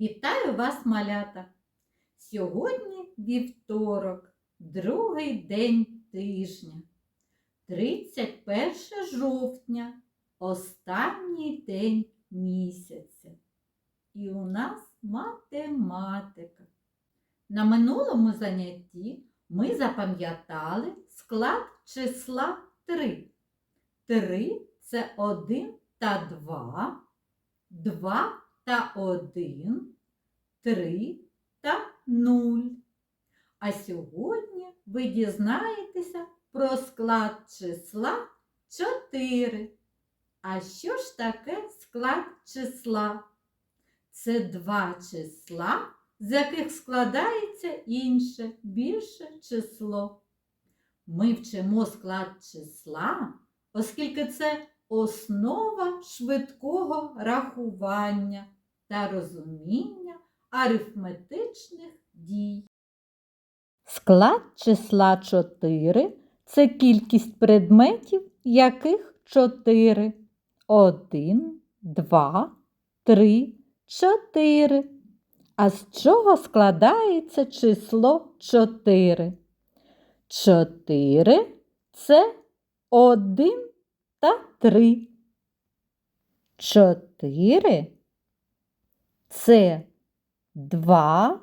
Вітаю вас, малята! Сьогодні вівторок, другий день тижня, 31 жовтня, останній день місяця. І у нас математика. На минулому занятті ми запам'ятали склад числа 3. 3 це 1 та 2, 2 та 1, 3 та 0. А сьогодні ви дізнаєтеся про склад числа 4. А що ж таке склад числа? Це два числа, з яких складається інше, більше число. Ми вчимо склад числа, оскільки це основа швидкого рахування та розуміння арифметичних дій. Склад числа 4 це кількість предметів, яких 4. 1, 2, 3, 4. А з чого складається число 4? 4 це 1 та 3. 4 це 2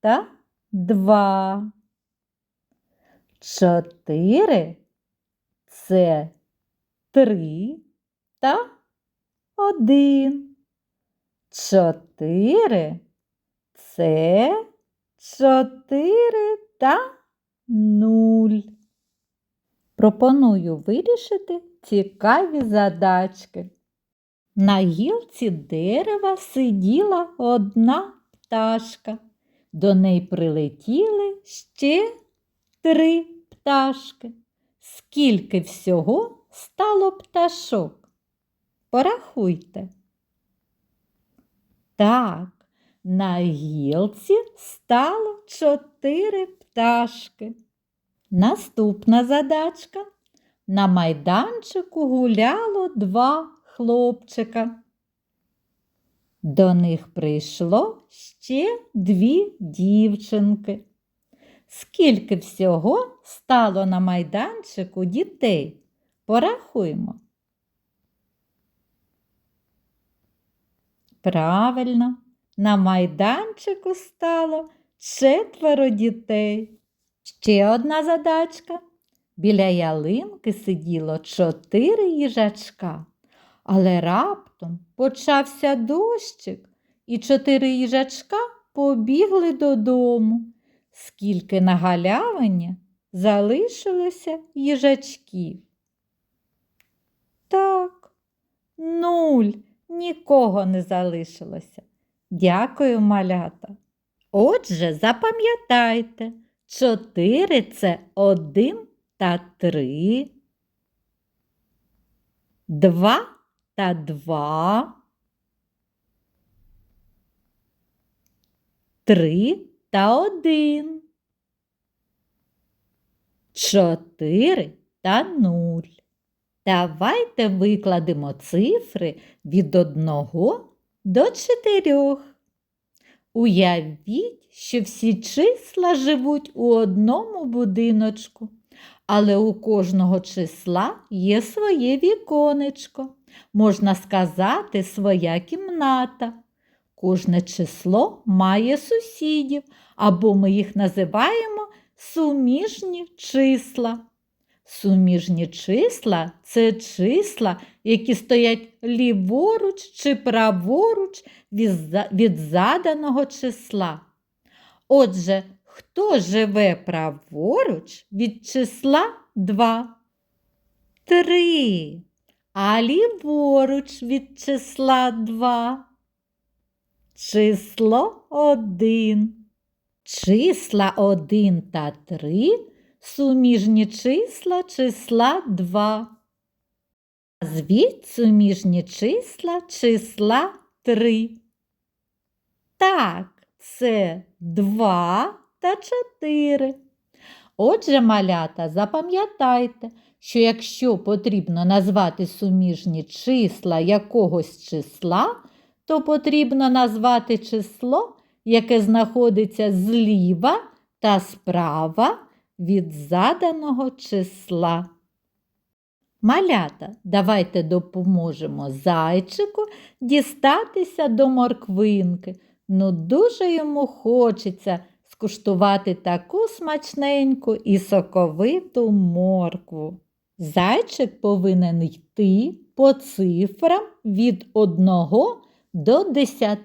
та 2. 4 це 3 та 1. 4 це 4 та 0. Пропоную вирішити цікаві задачки. На гілці дерева сиділа одна пташка. До неї прилетіли ще три пташки. Скільки всього стало пташок? Порахуйте. Так, на гілці стало чотири пташки. Наступна задачка. На майданчику гуляло два хлопчика. До них прийшло ще дві дівчинки. Скільки всього стало на майданчику дітей? Порахуємо. Правильно, на майданчику стало четверо дітей. Ще одна задачка. Біля ялинки сиділо чотири їжачка, але раптом почався дощик, і чотири їжачка побігли додому. Скільки на галявині залишилося їжачків? Так, нуль, нікого не залишилося. Дякую, малята. Отже, запам'ятайте, чотири це один та три, два та два, три та один, чотири та нуль. Давайте викладемо цифри від одного до чотирьох. Уявіть, що всі числа живуть у одному будиночку, але у кожного числа є своє віконечко, можна сказати, своя кімната. Кожне число має сусідів, або ми їх називаємо суміжні числа. Суміжні числа це числа, які стоять ліворуч чи праворуч від заданого числа. Отже, хто живе праворуч від числа 2? 3. А ліворуч від числа 2? Число 1. Числа 1 та 3 суміжні числа числа 2. Звіть суміжні числа числа 3. Так, це 2 та 4. Отже, малята, запам'ятайте, що якщо потрібно назвати суміжні числа якогось числа, то потрібно назвати число, яке знаходиться зліва та справа від заданого числа. Малята, давайте допоможемо зайчику дістатися до морквинки. Ну, дуже йому хочеться скуштувати таку смачненьку і соковиту моркву. Зайчик повинен йти по цифрам від 1 до 10.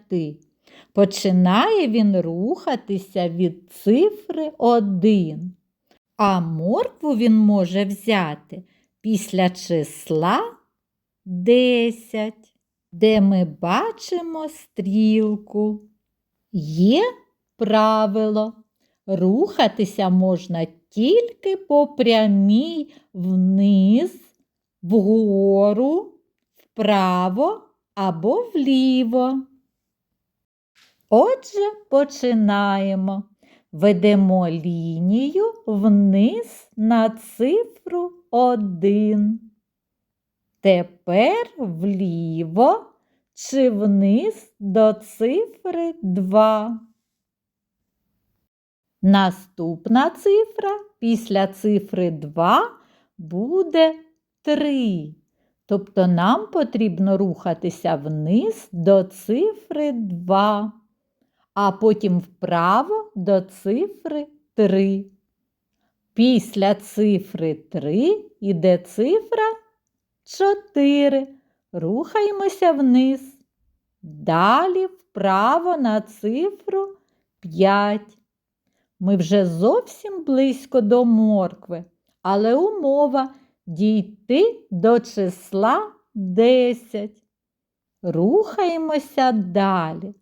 Починає він рухатися від цифри 1. А моркву він може взяти після числа 10, де ми бачимо стрілку. Є правило. Рухатися можна тільки по прямій вниз, вгору, вправо або вліво. Отже, починаємо. Ведемо лінію вниз на цифру 1. Тепер вліво чи вниз до цифри 2. Наступна цифра після цифри 2 буде 3. Тобто нам потрібно рухатися вниз до цифри 2, а потім вправо до цифри 3. Після цифри 3 йде цифра 4. Рухаємося вниз. Далі вправо на цифру 5. Ми вже зовсім близько до моркви, але умова дійти до числа 10. Рухаємося далі.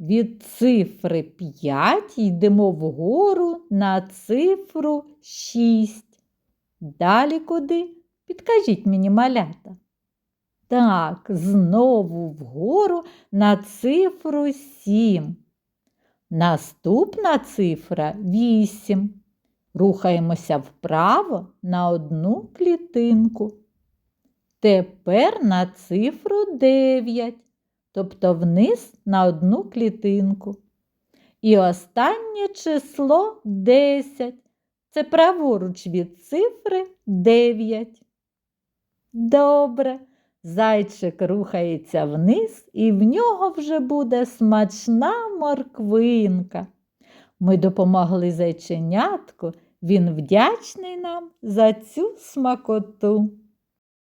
Від цифри 5 йдемо вгору на цифру 6. Далі куди? Підкажіть мені малята. Так, знову вгору на цифру 7. Наступна цифра 8. Рухаємося вправо на одну клітинку. Тепер на цифру 9, тобто вниз на одну клітинку. І останнє число 10. Це праворуч від цифри 9. Добре. Зайчик рухається вниз, і в нього вже буде смачна морквинка. Ми допомогли зайченятку, він вдячний нам за цю смакоту.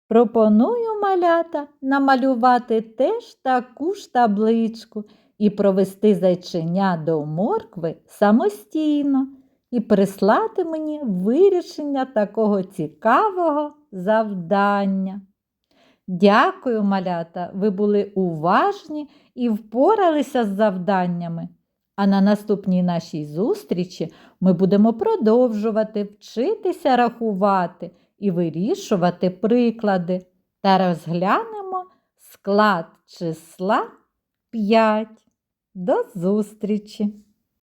Пропоную малята намалювати теж таку ж табличку і провести зайченя до моркви самостійно і прислати мені вирішення такого цікавого завдання. Дякую, малята, ви були уважні і впоралися з завданнями. А на наступній нашій зустрічі ми будемо продовжувати вчитися рахувати і вирішувати приклади та розглянемо склад числа 5. До зустрічі!